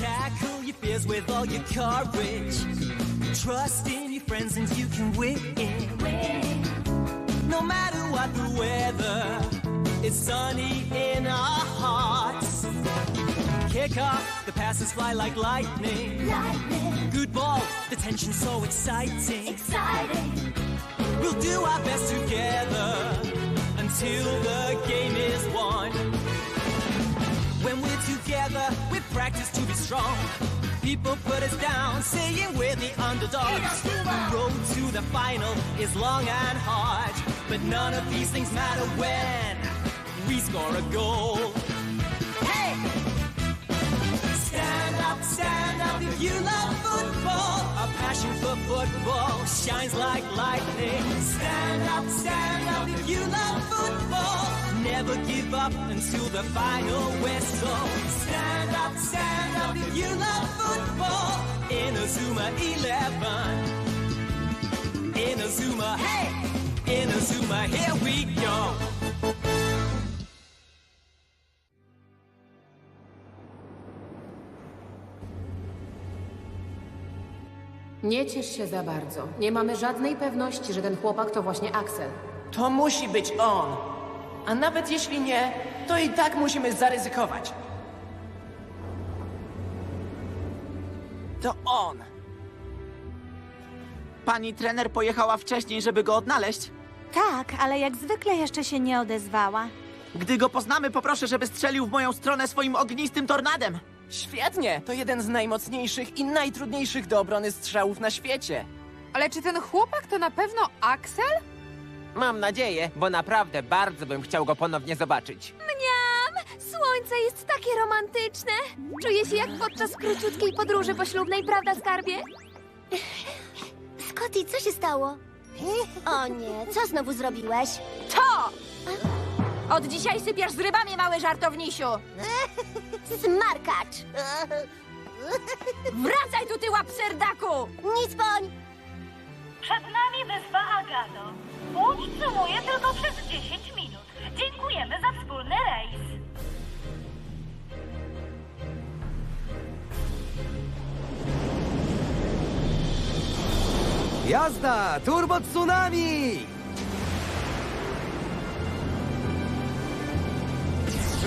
Tackle your fears with all your courage. Trust in your friends and you can win. No matter what the weather, it's sunny in our hearts. Kick off, the passes fly like lightning. Lightning, Good ball, the tension's so exciting. exciting. We'll do our best together until the game is won. When we're together, we practice to be strong. People put us down, saying we're the underdogs. The road to the final is long and hard, but none of these things matter when we score a goal. Hey! Stand up, stand up if you love football. Passion for football shines like lightning. Stand up, stand up if you love football. Never give up until the final whistle. Stand up, stand up if you love football. In a Zuma 11. In a Zuma, hey! In a Zuma, here we go. Nie ciesz się za bardzo. Nie mamy żadnej pewności, że ten chłopak to właśnie Axel. To musi być on. A nawet jeśli nie, to i tak musimy zaryzykować. To on. Pani trener pojechała wcześniej, żeby go odnaleźć. Tak, ale jak zwykle jeszcze się nie odezwała. Gdy go poznamy, poproszę, żeby strzelił w moją stronę swoim ognistym tornadem. Świetnie! To jeden z najmocniejszych i najtrudniejszych do obrony strzałów na świecie. Ale czy ten chłopak to na pewno Axel? Mam nadzieję, bo naprawdę bardzo bym chciał go ponownie zobaczyć. Mniam! Słońce jest takie romantyczne. Czuję się jak podczas króciutkiej podróży poślubnej, prawda, skarbie? Scotty, co się stało? O nie, co znowu zrobiłeś? To! Od dzisiaj sypiasz z rybami, mały żartownisiu! Smarkacz! Wracaj tu, ty łapserdaku! Nic poń! Przed nami wyspa Agado. Łódź sumuje tylko przez 10 minut. Dziękujemy za wspólny rejs. Jazda! Turbo Tsunami!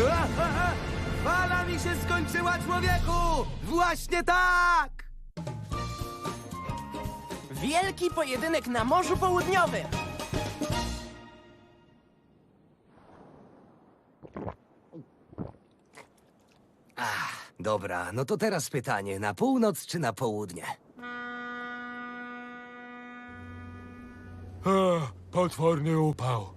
Fala mi się skończyła, człowieku! Właśnie tak! Wielki pojedynek na Morzu Południowym. Dobra, no to teraz pytanie, na północ czy na południe? Potworny upał.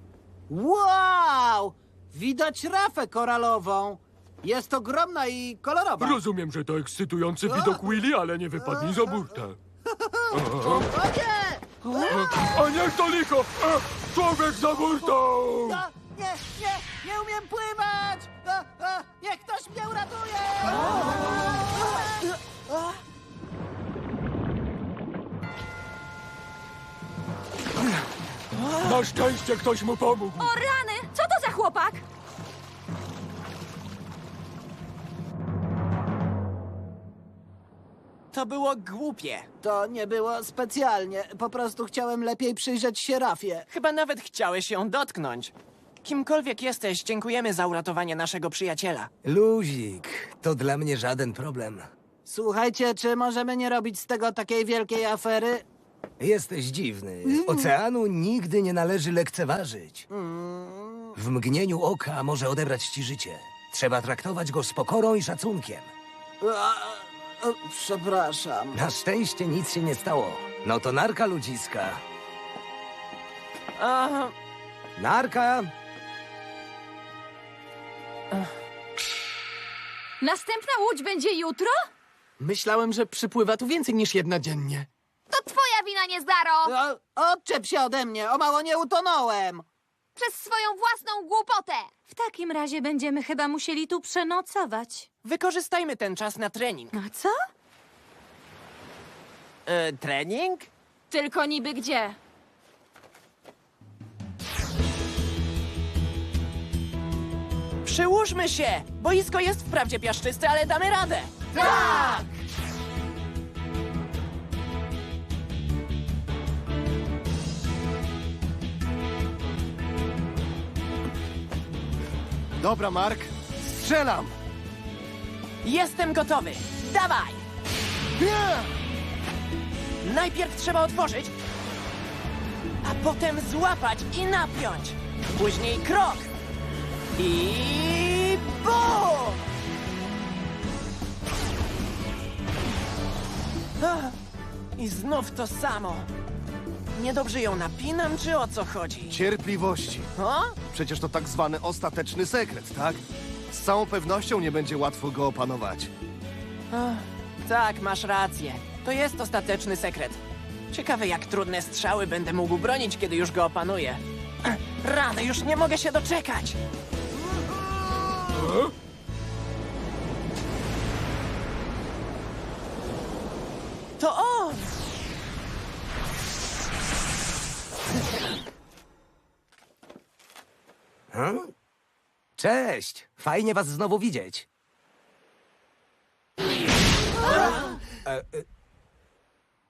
Wow! Widać rafę koralową. Jest ogromna i kolorowa. Rozumiem, że to ekscytujący widok Willy, ale nie wypadnij za burtę. O nie! A niech to! E, Człowiek za burtą! A, nie, nie, nie umiem pływać! A, a, niech ktoś mnie uratuje! Na szczęście ktoś mu pomógł. O rany! Chłopak? To było głupie. To nie było specjalnie. Po prostu chciałem lepiej przyjrzeć się rafie. Chyba nawet chciałeś ją dotknąć. Kimkolwiek jesteś, dziękujemy za uratowanie naszego przyjaciela. Luzik, to dla mnie żaden problem. Słuchajcie, czy możemy nie robić z tego takiej wielkiej afery? Jesteś dziwny. Oceanu nigdy nie należy lekceważyć. W mgnieniu oka może odebrać ci życie. Trzeba traktować go z pokorą i szacunkiem. A, a, przepraszam. Na szczęście nic się nie stało. No to narka ludziska. Aha, Narka! Następna łódź będzie jutro? myślałem, że przypływa tu więcej niż jedna dziennie. To twoja wina, Niezdaro! O, odczep się ode mnie, o mało nie utonąłem. Przez swoją własną głupotę! W takim razie będziemy chyba musieli tu przenocować. Wykorzystajmy ten czas na trening. No co? E, trening? Tylko niby gdzie? Przyłóżmy się! Boisko jest wprawdzie piaszczyste, ale damy radę! Tak! Dobra, Mark, strzelam! Jestem gotowy! Dawaj! Najpierw trzeba otworzyć, a potem złapać i napiąć. Później krok. I bum! Ach, I znów to samo. Niedobrze ją napinam, czy o co chodzi? Cierpliwości. O? Przecież to tak zwany ostateczny sekret, tak? Z całą pewnością nie będzie łatwo go opanować. Ach, tak, masz rację. To jest ostateczny sekret. Ciekawe, jak trudne strzały będę mógł bronić, kiedy już go opanuję. Rany, już nie mogę się doczekać! To on! Hmm? Cześć! Fajnie was znowu widzieć. E, e,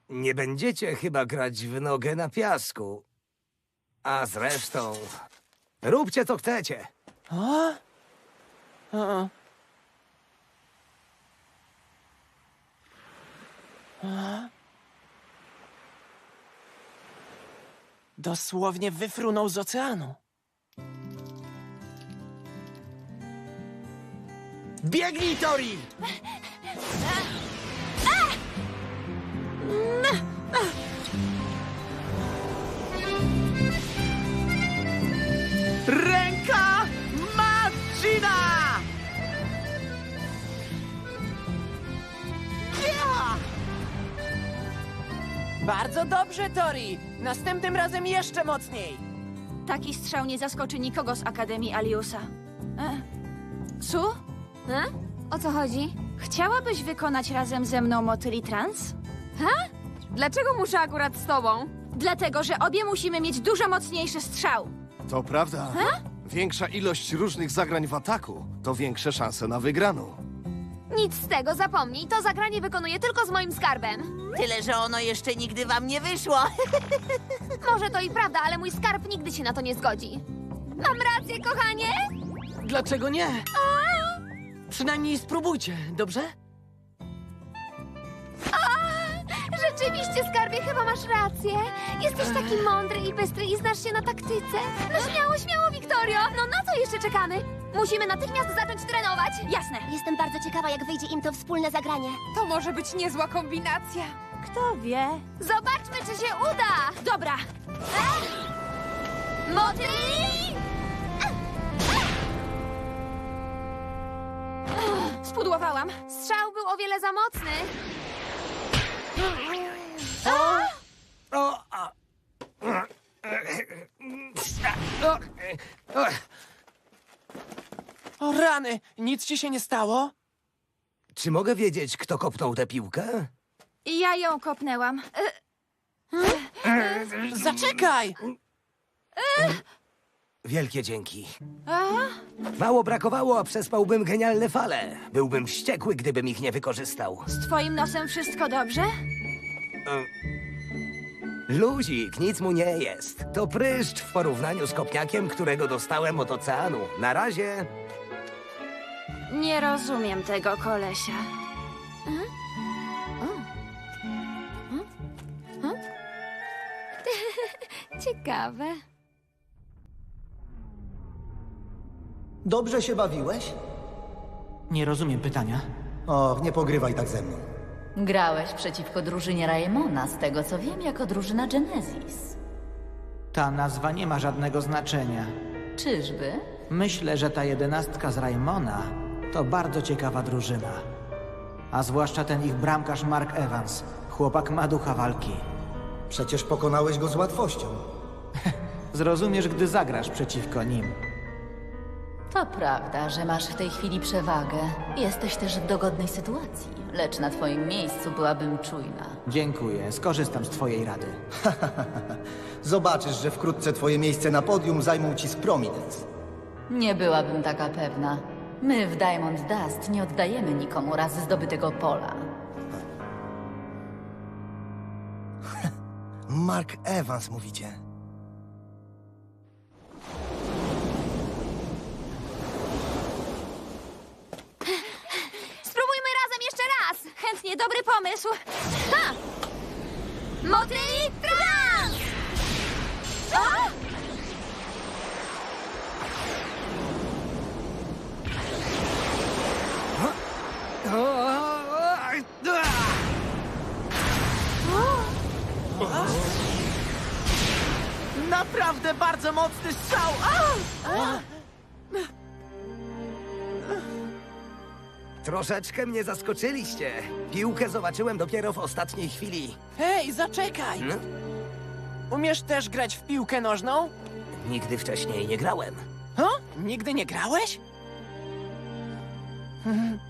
nie będziecie chyba grać w nogę na piasku. A zresztą... Róbcie co chcecie. O? O. O. Dosłownie wyfrunął z oceanu. Biegnij, Tori! Ręka Marcina! Bardzo dobrze, Tori! Następnym razem jeszcze mocniej! Taki strzał nie zaskoczy nikogo z Akademii Aliusa. E, Su? E? O co chodzi? Chciałabyś wykonać razem ze mną motyli trans? Dlaczego muszę akurat z tobą? Dlatego, że obie musimy mieć dużo mocniejszy strzał. To prawda. Większa ilość różnych zagrań w ataku to większe szanse na wygraną. Nic z tego, zapomnij. To zagranie wykonuję tylko z moim skarbem. Tyle, że ono jeszcze nigdy wam nie wyszło. Może to i prawda, ale mój skarb nigdy się na to nie zgodzi. Mam rację, kochanie? Dlaczego nie? Przynajmniej spróbujcie, dobrze? Rzeczywiście, skarbie, chyba masz rację. Jesteś taki mądry i bystry i znasz się na taktyce. No śmiało, śmiało, Wiktorio. No na co jeszcze czekamy? Musimy natychmiast zacząć trenować. Jasne. Jestem bardzo ciekawa, jak wyjdzie im to wspólne zagranie. To może być niezła kombinacja. Kto wie? Zobaczmy, czy się uda. Dobra, Motyli! Spudłowałam. Strzał był o wiele za mocny. O, a... O, o, O rany! Nic ci się nie stało? Czy mogę wiedzieć, kto kopnął tę piłkę? Ja ją kopnęłam. E, Zaczekaj! Wielkie dzięki. Mało brakowało, a przespałbym genialne fale. Byłbym wściekły, gdybym ich nie wykorzystał. Z twoim nosem wszystko dobrze? Luzik, nic mu nie jest. To pryszcz w porównaniu z kopniakiem, którego dostałem od oceanu. Na razie... Nie rozumiem tego kolesia. Ciekawe. Dobrze się bawiłeś? Nie rozumiem pytania. O, nie pogrywaj tak ze mną. Grałeś przeciwko drużynie Raymona, z tego co wiem, jako drużyna Genesis. Ta nazwa nie ma żadnego znaczenia. Czyżby? Myślę, że ta jedenastka z Raymona to bardzo ciekawa drużyna. A zwłaszcza ten ich bramkarz Mark Evans. Chłopak ma ducha walki. Przecież pokonałeś go z łatwością. Zrozumiesz, gdy zagrasz przeciwko nim. To prawda, że masz w tej chwili przewagę. Jesteś też w dogodnej sytuacji, lecz na twoim miejscu byłabym czujna. Dziękuję, skorzystam z twojej rady. Zobaczysz, że wkrótce twoje miejsce na podium zajmą ci z Prominence. Nie byłabym taka pewna. My w Diamond Dust nie oddajemy nikomu raz zdobytego pola. Mark Evans, mówicie? Chętnie, dobry pomysł. Ha! Motyli trans! O! Naprawdę bardzo mocny strzał! A! Troszeczkę mnie zaskoczyliście. Piłkę zobaczyłem dopiero w ostatniej chwili. Hej, zaczekaj! No, Umiesz też grać w piłkę nożną? nigdy wcześniej nie grałem. O? Nigdy nie grałeś?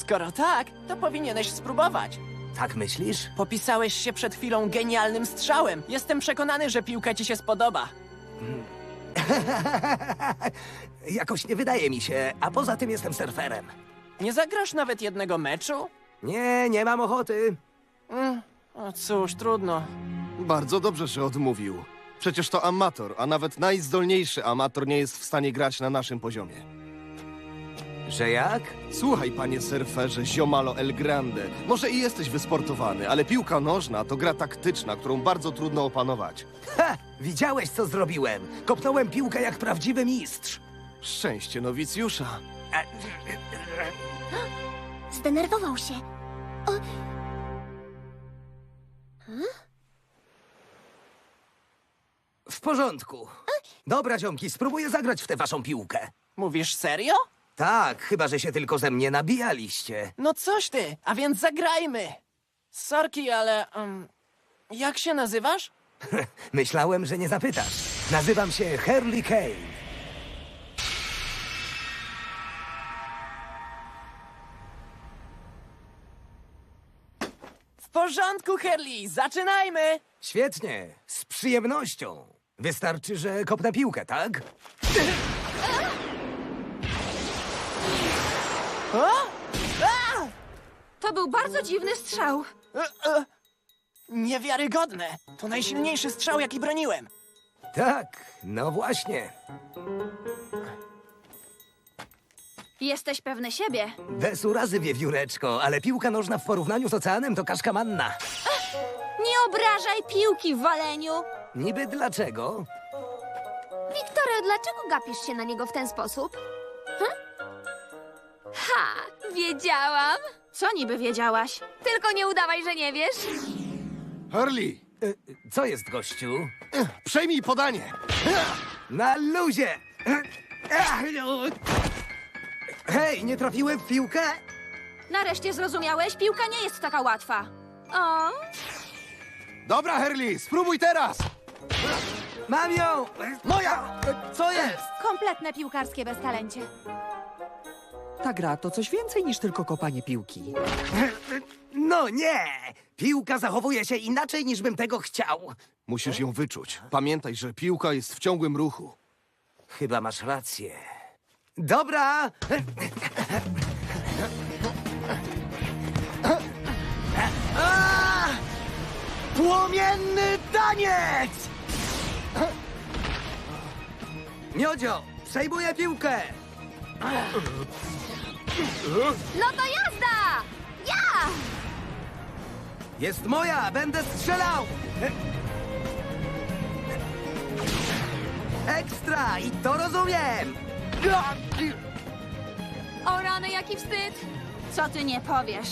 Skoro tak, to powinieneś spróbować. Tak myślisz? Popisałeś się przed chwilą genialnym strzałem. Jestem przekonany, że piłka ci się spodoba. Jakoś nie wydaje mi się, a poza tym jestem surferem. Nie zagrasz nawet jednego meczu? Nie, nie mam ochoty. Mm, o cóż, trudno. Bardzo dobrze, że odmówił. Przecież to amator, a nawet najzdolniejszy amator nie jest w stanie grać na naszym poziomie. Że jak? Słuchaj, panie surferze Ziomalo El Grande. Może i jesteś wysportowany, ale piłka nożna to gra taktyczna, którą bardzo trudno opanować. Ha! Widziałeś, co zrobiłem? Kopnąłem piłkę jak prawdziwy mistrz. Szczęście nowicjusza. Zdenerwował się. W porządku. Dobra, ziomki, spróbuję zagrać w tę waszą piłkę. Mówisz serio? Tak, chyba że się tylko ze mnie nabijaliście. No coś ty, a więc zagrajmy. Sorki, ale... Um, jak się nazywasz? Myślałem, że nie zapytasz. Nazywam się Hurley Kane. Porządku, Herli, zaczynajmy! Świetnie, z przyjemnością. Wystarczy, że kopnę piłkę, tak? O? A! To był bardzo dziwny strzał. E, e. Niewiarygodne. To najsilniejszy strzał, jaki broniłem. Tak, no właśnie. Jesteś pewny siebie. Bez urazy, wiewióreczko, ale piłka nożna w porównaniu z oceanem to kaszka manna. Nie obrażaj piłki w waleniu. Niby dlaczego? Wiktorio, dlaczego gapisz się na niego w ten sposób? Hm? Ha! Wiedziałam! Co niby wiedziałaś? Tylko nie udawaj, że nie wiesz. Hurley, E, Co jest, gościu? przejmij podanie. Na luzie! Hej, nie trafiłem w piłkę? Nareszcie zrozumiałeś? Piłka nie jest taka łatwa. O, Dobra, Hurley, spróbuj teraz. Mam ją! Moja! Co jest? Kompletne piłkarskie beztalencie. Ta gra to coś więcej niż tylko kopanie piłki. No nie! Piłka zachowuje się inaczej, niż bym tego chciał. Musisz ją wyczuć. Pamiętaj, że piłka jest w ciągłym ruchu. Chyba masz rację. Dobra! A! Płomienny taniec! Miodzio, przejmuję piłkę! no to jazda! Ja! Jest moja, będę strzelał! Ekstra! I to rozumiem! O rany, jaki wstyd! Co ty nie powiesz?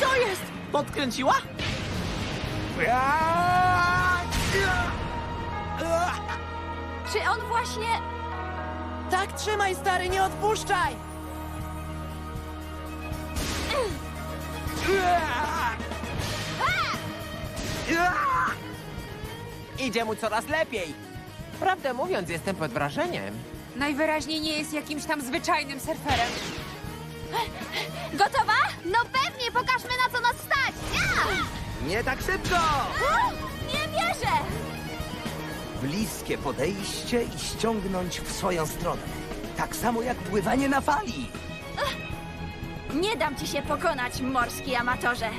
Co jest? Podkręciła? Czy on właśnie... Tak, trzymaj, stary, nie odpuszczaj! Idzie mu coraz lepiej. Prawdę mówiąc, jestem pod wrażeniem. Najwyraźniej nie jest jakimś tam zwyczajnym surferem. Gotowa? No pewnie, pokażmy na co nas stać! Ja! Nie tak szybko! Nie wierzę! Bliskie podejście i ściągnąć w swoją stronę. Tak samo jak pływanie na fali. Nie dam ci się pokonać, morski amatorze.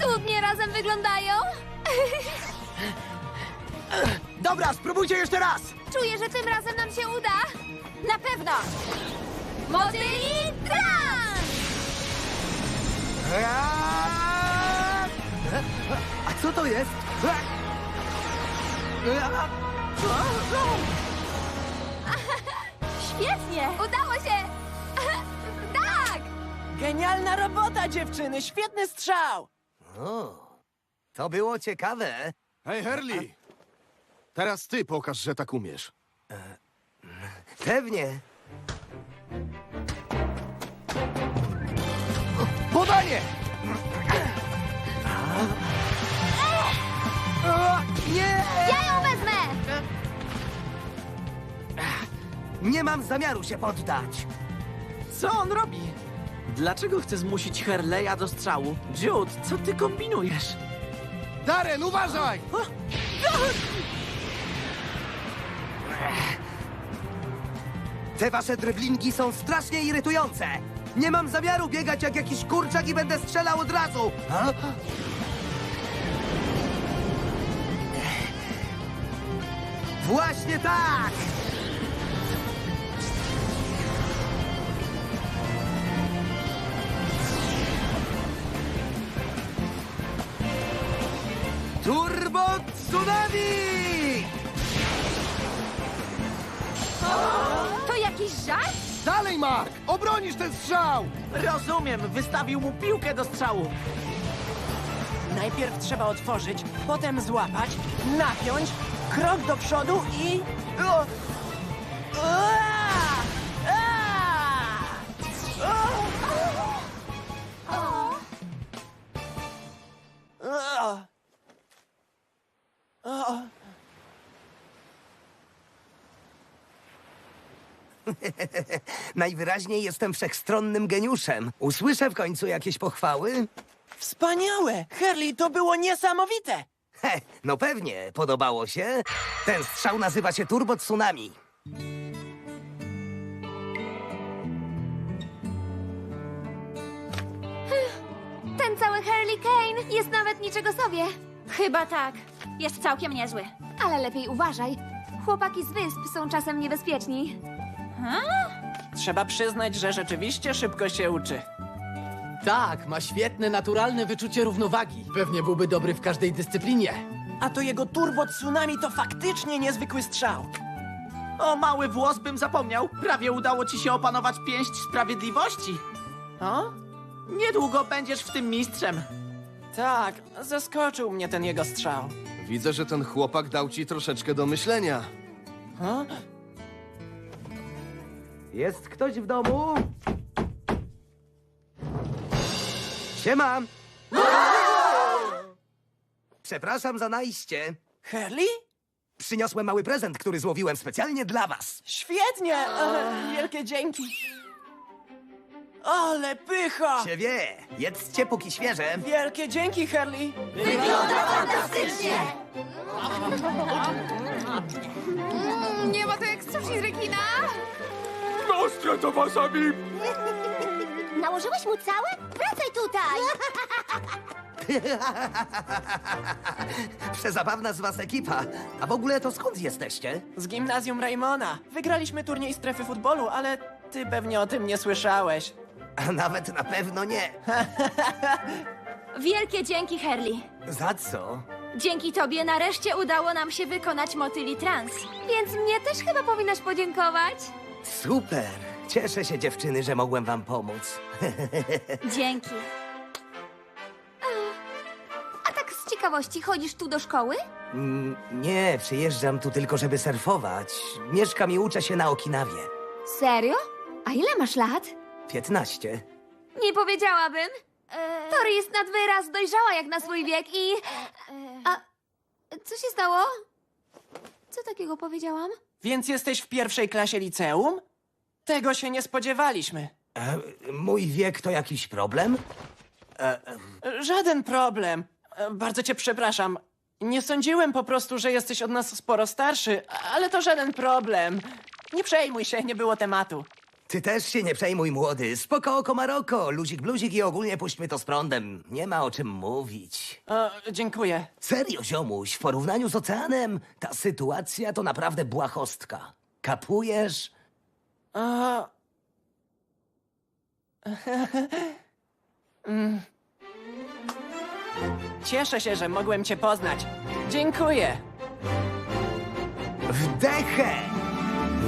Cudnie razem wyglądają. Dobra, spróbujcie jeszcze raz! Czuję, że tym razem nam się uda. Na pewno! Motyli trans! A co to jest? Świetnie! Udało się! tak! Genialna robota, dziewczyny! Świetny strzał! O, to było ciekawe. Hej, Herli! Teraz ty pokaż, że tak umiesz. Pewnie. Podanie! Nie! Ja ją wezmę! Nie mam zamiaru się poddać. Co on robi? Dlaczego chce zmusić Herleya do strzału? Jude, co ty kombinujesz? Darren, uważaj! Te wasze dryblingi są strasznie irytujące. Nie mam zamiaru biegać jak jakiś kurczak i będę strzelał od razu. Właśnie tak! Turbo Tsunami! To jakiś żart? Dalej, Mark! Obronisz ten strzał! Rozumiem, wystawił mu piłkę do strzału. Najpierw trzeba otworzyć, potem złapać, napiąć, krok do przodu i... O! Najwyraźniej jestem wszechstronnym geniuszem. Usłyszę w końcu jakieś pochwały? Wspaniałe! Herli, to było niesamowite! He, no pewnie, podobało się. Ten strzał nazywa się Turbo Tsunami. Ten cały Hurley Kane jest nawet niczego sobie. Chyba tak. Jest całkiem niezły. Ale lepiej uważaj. Chłopaki z wysp są czasem niebezpieczni. Trzeba przyznać, że rzeczywiście szybko się uczy. Tak, ma świetne, naturalne wyczucie równowagi. Pewnie byłby dobry w każdej dyscyplinie. A to jego turbo tsunami to faktycznie niezwykły strzał. O mały włos bym zapomniał. Prawie udało ci się opanować pięść sprawiedliwości. O? Niedługo będziesz w tym mistrzem. Tak, zaskoczył mnie ten jego strzał. Widzę, że ten chłopak dał ci troszeczkę do myślenia. Jest ktoś w domu? Siema! Przepraszam za najście. Herli? Przyniosłem mały prezent, który złowiłem specjalnie dla was. Świetnie! E, wielkie dzięki. Ale pycha! Się wie, jedzcie póki świeże. Wielkie dzięki, Herli! Wygląda fantastycznie! Nie ma to jak sushi z rekina? Nostra to wasabi! Nałożyłeś mu całe? Wracaj tutaj! Przezabawna z was ekipa. A w ogóle to skąd jesteście? Z gimnazjum Raymona. Wygraliśmy turniej strefy futbolu, ale ty pewnie o tym nie słyszałeś. A nawet na pewno nie. Wielkie dzięki, Herli. Za co? Dzięki tobie nareszcie udało nam się wykonać motyli trans. Więc mnie też chyba powinnaś podziękować. Super. Cieszę się, dziewczyny, że mogłem wam pomóc. Dzięki. A tak z ciekawości, chodzisz tu do szkoły? Mm, Nie, przyjeżdżam tu tylko, żeby surfować. Mieszkam i uczę się na Okinawie. Serio? A ile masz lat? 15. Nie powiedziałabym. Tori jest nad wyraz dojrzała jak na swój wiek i... A co się stało? Co takiego powiedziałam? Więc jesteś w pierwszej klasie liceum? Tego się nie spodziewaliśmy. E, mój wiek to jakiś problem? Żaden problem. E, Bardzo cię przepraszam. Nie sądziłem po prostu, że jesteś od nas sporo starszy, ale to żaden problem. Nie przejmuj się, nie było tematu. Ty też się nie przejmuj, młody. Spoko oko Maroko, luzik bluzik i ogólnie puśćmy to z prądem. Nie ma o czym mówić. E, dziękuję. Serio, ziomuś, w porównaniu z oceanem, ta sytuacja to naprawdę błahostka. Kapujesz? A... Mm. Cieszę się, że mogłem cię poznać. Dziękuję. Wdechę!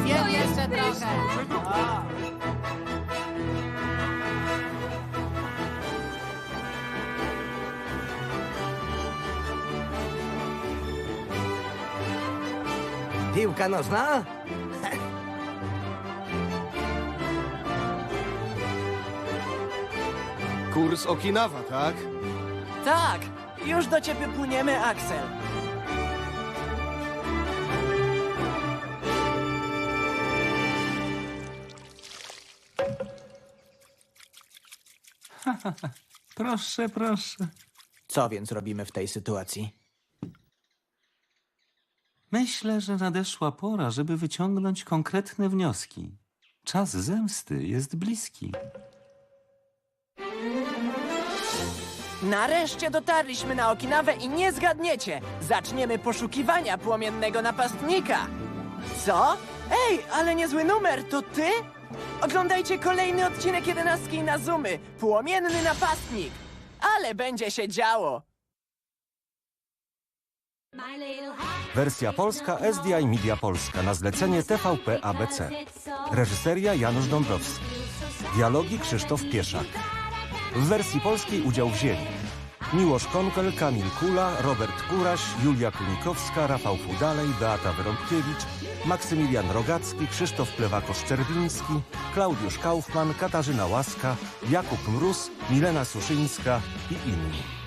To jeszcze trochę. Piłka nożna? Kurs Okinawa, tak? Tak, już do ciebie płyniemy, Axel. Proszę, proszę. Co więc robimy w tej sytuacji? Myślę, że nadeszła pora, żeby wyciągnąć konkretne wnioski. Czas zemsty jest bliski. Nareszcie dotarliśmy na Okinawę i nie zgadniecie. Zaczniemy poszukiwania płomiennego napastnika. Co? Ej, ale niezły numer, to ty? Oglądajcie kolejny odcinek jedenastki na Zoomy. Płomienny napastnik. Ale będzie się działo. Wersja polska SDI Media Polska na zlecenie TVP ABC. Reżyseria Janusz Dąbrowski. Dialogi Krzysztof Pieszak. W wersji polskiej udział wzięli Miłosz Konkel, Kamil Kula, Robert Kuraś, Julia Kunikowska, Rafał Fudalej, Beata Wyrąbkiewicz, Maksymilian Rogacki, Krzysztof Plewakosz-Czerwiński, Klaudiusz Kaufman, Katarzyna Łaska, Jakub Mróz, Milena Suszyńska i inni.